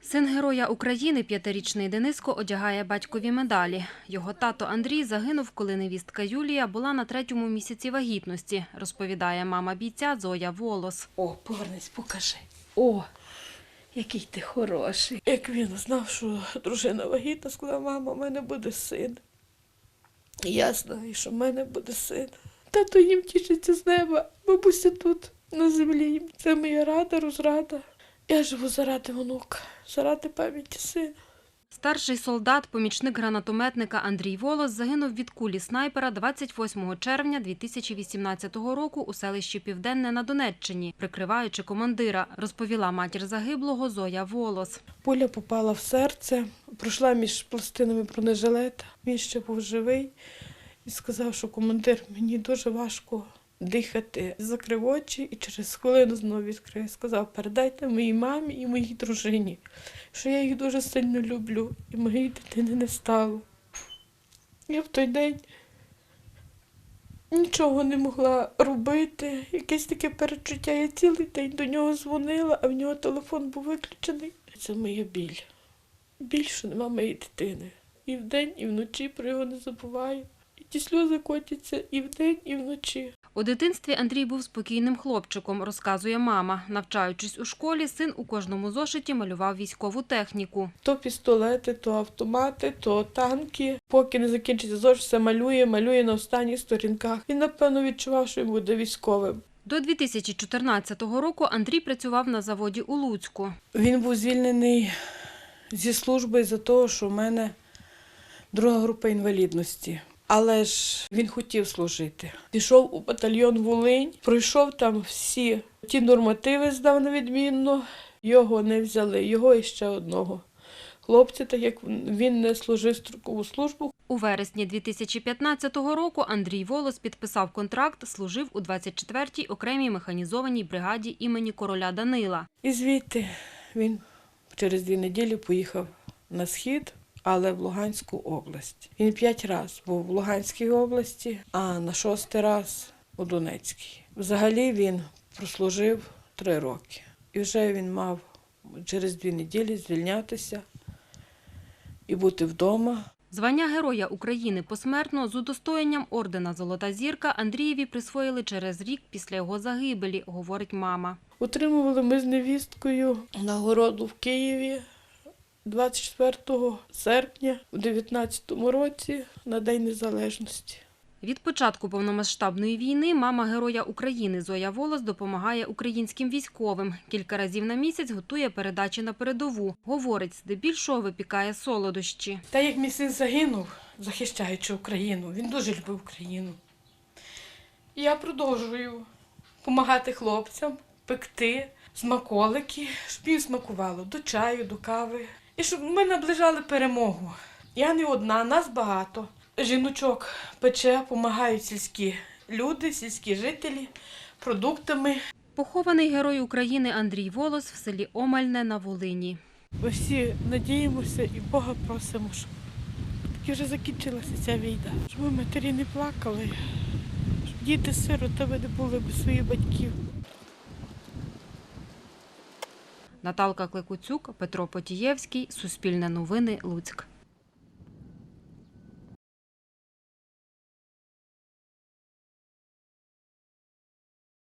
Син Героя України, п'ятирічний Дениско, одягає батькові медалі. Його тато Андрій загинув, коли невістка Юлія була на третьому місяці вагітності, розповідає мама бійця Зоя Волос. О, повернись, покажи. О, який ти хороший. Як він знав, що дружина вагітна, сказав, мама, в мене буде син. Я знаю, що в мене буде син. Тато їм тішиться з неба, бабуся тут, на землі. Це моя рада, розрада. Я живу заради онука, заради пам'яті сина. Старший солдат, помічник гранатометника Андрій Волос загинув від кулі снайпера 28 червня 2018 року у селищі Південне на Донеччині, прикриваючи командира, розповіла матір загиблого Зоя Волос. Пуля попала в серце, пройшла між пластинами бронежилета. Він ще був живий і сказав, що командир мені дуже важко дихати. Закрив очі і через хвилину знову відкрив. Сказав, передайте моїй мамі і моїй дружині, що я їх дуже сильно люблю, і моєї дитини не стало. Я в той день нічого не могла робити. Якесь таке перечуття. Я цілий день до нього дзвонила, а в нього телефон був виключений. Це моя біль. Біль, що нема моєї дитини. І вдень, і вночі про його не забуваю. І ті сльози котяться і вдень, і вночі. У дитинстві Андрій був спокійним хлопчиком, розказує мама. Навчаючись у школі, син у кожному зошиті малював військову техніку. То пістолети, то автомати, то танки. Поки не закінчиться зошит, все малює, малює на останніх сторінках. Він, напевно, відчував, що він буде військовим. До 2014 року Андрій працював на заводі у Луцьку. Він був звільнений зі служби за того, що в мене друга група інвалідності. Але ж він хотів служити. Пішов у батальйон Волинь, пройшов там всі ті нормативи, здав на відмінно. Його не взяли, його і ще одного. Хлопця, так як він не служив строкову службу, У вересні 2015 року Андрій Волос підписав контракт, служив у 24-й окремій механізованій бригаді імені короля Данила. І звідти він через дві неділі поїхав на схід, але в Луганську область. Він п'ять разів був в Луганській області, а на шостий раз у Донецькій. Взагалі він прослужив три роки. І вже він мав через дві неділі звільнятися і бути вдома. Звання Героя України посмертно з удостоєнням ордена Золота зірка Андрієві присвоїли через рік після його загибелі, говорить мама. Отримували ми з невісткою нагороду в Києві 24 серпня у 19 році на День Незалежності. Від початку повномасштабної війни мама Героя України Зоя Волос допомагає українським військовим. Кілька разів на місяць готує передачі на передову. Говорить, здебільшого випікає солодощі. Та як мій син загинув, захищаючи Україну, він дуже любив Україну. Я продовжую допомагати хлопцям, пекти смаколики, щоб їм смакувало до чаю, до кави. І щоб ми наближали перемогу. Я не одна, нас багато. Жіночок пече, допомагають сільські люди, сільські жителі продуктами. Похований герой України Андрій Волос в селі Омельне на Волині. Ми всі надіємося і Бога просимо, щоб таки вже закінчилася ця війна. Щоб ми матері не плакали, щоб діти сиротами не були без своїх батьків. Наталка Кликуцюк, Петро Потієвський, Суспільне новини, Луцьк.